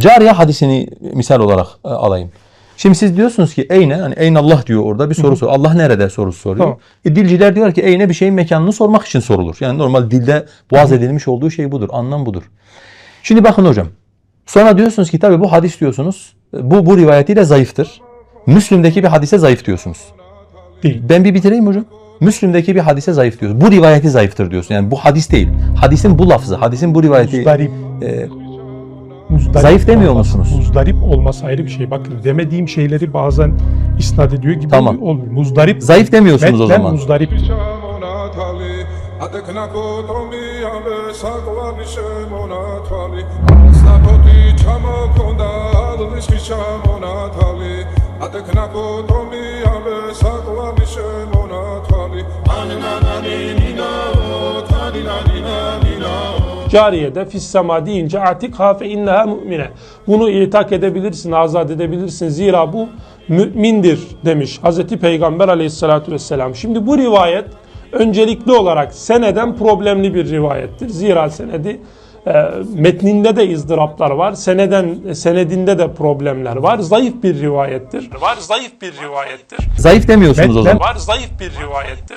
Cariye hadisini misal olarak e, alayım. Şimdi siz diyorsunuz ki eyne, hani eyne Allah diyor orada bir soru soruyor. Allah nerede sorusu soruyor. Tamam. E, dilciler diyor ki eyne bir şeyin mekanını sormak için sorulur. Yani normal dilde boğaz edilmiş olduğu şey budur. Anlam budur. Şimdi bakın hocam. Sonra diyorsunuz ki tabi bu hadis diyorsunuz. e, Bu bu rivayetiyle zayıftır. Müslim'deki bir hadise zayıf diyorsunuz. Değil. Ben bir bitireyim hocam. Müslim'deki bir hadise zayıf diyorsun. Bu rivayeti zayıftır diyorsun. Yani bu hadis değil. Hadisin bu lafzı, hadisin bu rivayeti Muzdarip. e, Muzdarip Zayıf demiyor olması- musunuz? Muzdarip olması ayrı bir şey. Bakın demediğim şeyleri bazen isnat ediyor gibi Tamam. olmuyor. Muzdarip. Zayıf demiyorsunuz o Metlen zaman. muzdariptir. monatali adeknako tomi ame sakvali monatali snapoti chamo konda alishki Cariyede fissema deyince atik hafe inneha mümine. Bunu itak edebilirsin, azat edebilirsin. Zira bu mümindir demiş Hazreti Peygamber aleyhissalatü vesselam. Şimdi bu rivayet öncelikli olarak seneden problemli bir rivayettir. Zira senedi e, metninde de izdıraplar var. Seneden senedinde de problemler var. Zayıf bir rivayettir. Var zayıf bir rivayettir. zayıf demiyorsunuz o Ben- zaman. Var zayıf bir rivayettir.